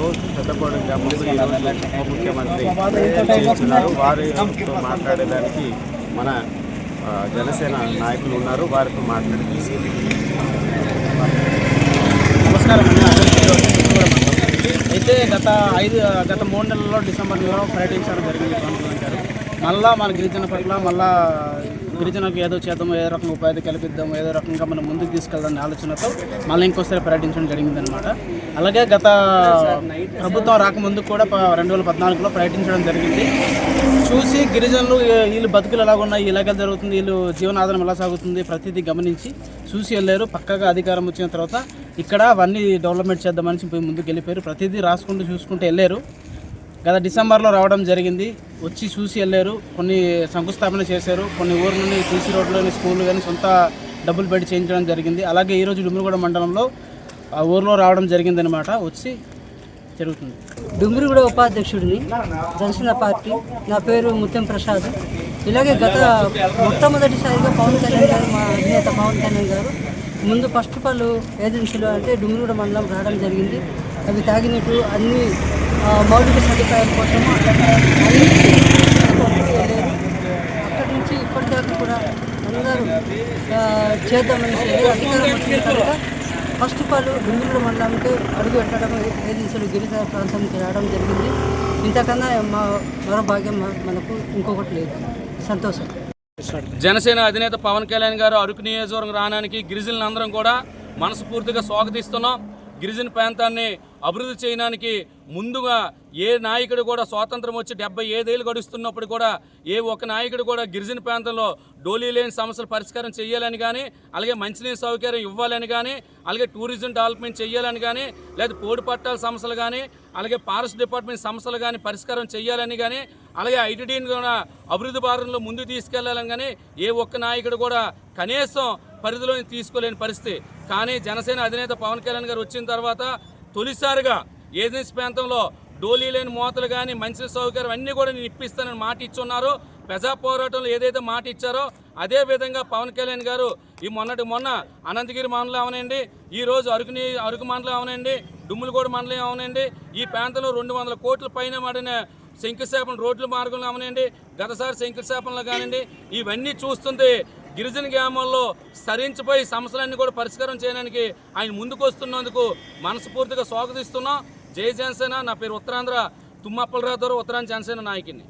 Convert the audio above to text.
గ్రామంలో పెద్దపాడు గ్రామంలో ఈరోజు ఉప ముఖ్యమంత్రి చేస్తున్నారు. వారితో మాట్లాడేదానికి మన జనసేన నాయకులు ఉన్నారు. వారితో మాట్లాడి నమస్కారం అయితే గత ఐదు గత మూడు నెలల్లో డిసెంబర్ నెలలో పర్యటించడం జరిగింది. పవన్ కళ్యాణ్ గారు మళ్ళా మన గిరిజన పట్ల మళ్ళా గిరిజనకు ఏదో చేద్దాము ఏదో రకంగా ఉపాధి కల్పిద్దాము ఏదో రకంగా మనం ముందుకు తీసుకెళ్దాం ఆలోచనతో మళ్ళీ ఇంకోసారి పర్యటించడం జరిగిందనమాట అలాగే గత ప్రభుత్వం రాకముందు కూడా రెండు వేల పద్నాలుగులో పర్యటించడం జరిగింది. చూసి గిరిజనులు వీళ్ళు బతుకులు ఎలా ఉన్నాయి ఇలాగే జరుగుతుంది వీళ్ళు జీవనాధారం ఎలా సాగుతుంది ప్రతిదీ గమనించి చూసి వెళ్ళారు. పక్కగా అధికారం వచ్చిన తర్వాత ఇక్కడ అవన్నీ డెవలప్మెంట్ చేద్దామని పోయి ముందుకు వెళ్ళిపోయారు. ప్రతిదీ రాసుకుంటూ చూసుకుంటూ వెళ్ళారు. గత డిసెంబర్లో రావడం జరిగింది. వచ్చి చూసి వెళ్ళారు. కొన్ని శంకుస్థాపన చేశారు. కొన్ని ఊర్ల నుండి సీసీ రోడ్లోని స్కూళ్ళు కానీ సొంత డబ్బులు పెట్టి చేయించడం జరిగింది. అలాగే ఈరోజు డుమ్మిరిగూడ మండలంలో ఆ ఊర్లో రావడం జరిగిందనమాట వచ్చి జరుగుతుంది. డుమ్మిరిగూడ ఉపాధ్యక్షుడిని జనసేన పార్టీ. నా పేరు ముత్యం ప్రసాద్. ఇలాగే గత మొట్టమొదటిసారిగా పవన్ కళ్యాణ్ గారు మా అధినేత పవన్ కళ్యాణ్ గారు ముందు ఫస్ట్ పలు ఏజెన్సీలో అంటే డుమ్మిరిగూడ మండలం రావడం జరిగింది. అవి తాగినట్టు అన్ని మౌలిక సదుపాయాల కోసం అక్కడ అక్కడి నుంచి ఇప్పటిదాకా కూడా అందరూ చేద్దామని అధికారం వచ్చిన తర్వాత ఫస్ట్ పాలు ఆల్ మండలానికి అడుగు పెట్టడం ఏజెన్సీలు గిరిజన ప్రాంతానికి రావడం జరిగింది. ఇంతకన్నా మా మరో భాగ్యం మనకు ఇంకొకటి లేదు. సంతోషం. జనసేన అధినేత పవన్ కళ్యాణ్ గారు అరకు నియోజకవర్గం రావడానికి గిరిజనులందరం కూడా మనస్ఫూర్తిగా స్వాగతిస్తున్నాం. గిరిజన ప్రాంతాన్ని అభివృద్ధి చేయడానికి ముందుగా ఏ నాయకుడు కూడా స్వాతంత్రం వచ్చి డెబ్బై ఐదేళ్ళు గడుస్తున్నప్పుడు కూడా ఏ ఒక నాయకుడు కూడా గిరిజన ప్రాంతంలో డోలీ లేని సమస్యలు పరిష్కారం చేయాలని కానీ అలాగే మంచినీరు సౌకర్యం ఇవ్వాలని కానీ అలాగే టూరిజం డెవలప్మెంట్ చేయాలని కానీ లేదా పోడు పట్టాల సమస్యలు కానీ అలాగే ఫారెస్ట్ డిపార్ట్మెంట్ సమస్యలు కానీ పరిష్కారం చేయాలని కానీ అలాగే ఐటీడీని కూడా అభివృద్ధి భారంలో ముందుకు తీసుకెళ్ళాలని కానీ ఏ ఒక్క నాయకుడు కూడా కనీసం పరిధిలో తీసుకోలేని పరిస్థితి. కానీ జనసేన అధినేత పవన్ కళ్యాణ్ గారు వచ్చిన తర్వాత తొలిసారిగా ఏజెన్సీ ప్రాంతంలో డోలీ లేని మోతలు కానీ మంచి సౌకర్యం అన్నీ కూడా నేను ఇప్పిస్తానని మాట ఇచ్చున్నారు. ప్రజా పోరాటంలో ఏదైతే మాట ఇచ్చారో అదే విధంగా పవన్ కళ్యాణ్ గారు ఈ మొన్నటి మొన్న అనంతగిరి మండలం అవనండి ఈ రోజు అరకుని అరకు మండలం అవనండి డుమ్ములగూడ మండలం అవనండి ఈ ప్రాంతంలో రెండు వందల కోట్ల పైన పడిన శంకుస్థాపన రోడ్ల మార్గంలో అవనండి గతసారి శంకుస్థాపనలో కానివ్వండి ఇవన్నీ చూస్తుంటే గిరిజన గ్రామాల్లో సరించిపోయి సమస్యలన్నీ కూడా పరిష్కారం చేయడానికి ఆయన ముందుకు వస్తున్నందుకు మనస్ఫూర్తిగా స్వాగతిస్తున్నాం. జై జనసేన. నా పేరు ఉత్తరాంధ్ర. తుమ్మప్పలరావు ఉత్తరాంధ్ర జనసేన నాయకుని